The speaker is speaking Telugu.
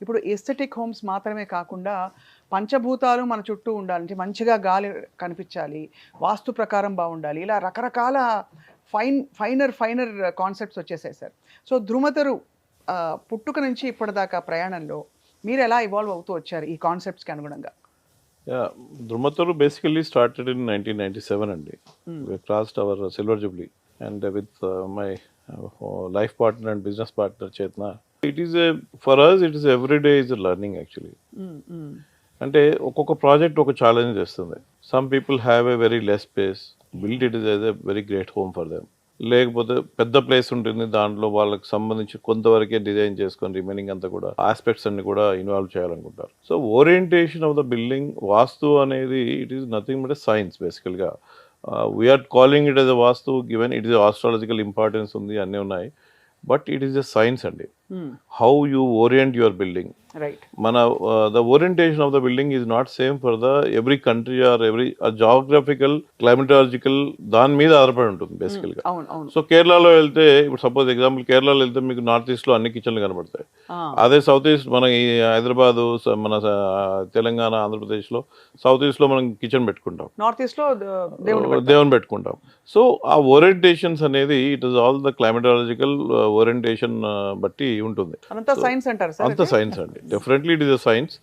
ఇప్పుడు ఎస్థెటిక్ హోమ్స్ మాత్రమే కాకుండా పంచభూతాలు మన చుట్టూ ఉండాలి. అంటే మంచిగా గాలి కనిపించాలి వాస్తు ప్రకారం బాగుండాలి. ఇలా రకరకాల ఫైన్ ఫైనర్ ఫైనర్ కాన్సెప్ట్స్ వచ్చేసాయి సార్. సో ధ్రుమతరు ఆ, పుట్టుక నుంచి ఇప్పటిదాకా ప్రయాణంలో మీరు ఎలా ఇవాల్వ్ అవుతూ వచ్చారు ఈ కాన్సెప్ట్స్కి అనుగుణంగా? Dhrumatharu basically started in nineteen ninety seven అండి. Crossed our silver jubilee and with my life partner and business partner Chetana it is a for us it is every day is learning actually. అంటే ఒక్కొక్క ప్రాజెక్ట్ ఒక ఛాలెంజ్ చేస్తుంది. Some people have a very less space build it is as a very great home for them లేకపోతే పెద్ద ప్లేస్ ఉంటుంది దాంట్లో వాళ్ళకి సంబంధించి కొంతవరకే డిజైన్ చేసుకొని రిమైనింగ్ అంతా కూడా ఆస్పెక్ట్స్ అన్ని కూడా ఇన్వాల్వ్ చేయాలనుకుంటారు. So orientation of the building vastu అనేది it is nothing but science బేసికల్గా we are calling it as a vastu given it is astrological importance ఉంది అన్నీ ఉన్నాయి. But it is a science అండి. How you orient your building మన the orientation of the building is not same for the every country or every geographical climatological దాని మీద ఆధారపడి ఉంటుంది బేసికల్గా. అవును అవును. సో కేరళలో వెళ్తే ఇప్పుడు సపోజ్ ఎగ్జాంపుల్ కేరళలో వెళ్తే మీకు నార్త్ ఈస్ట్లో అన్ని కిచెన్లు కనబడతాయి. అదే సౌత్ ఈస్ట్ మన ఈ హైదరాబాద్ మన తెలంగాణ ఆంధ్రప్రదేశ్లో సౌత్ ఈస్ట్లో మనం కిచెన్ పెట్టుకుంటాం. నార్త్ ఈస్ట్లో. దేవుని పెట్టుకుంటాం. సో ఆ ఓరియంటేషన్స్ అనేది it is all the climatological orientation బట్టి ఉంటుంది. అదంతా సైన్స్ అంటారు అంత సైన్స్ అండి. Definitely it is a science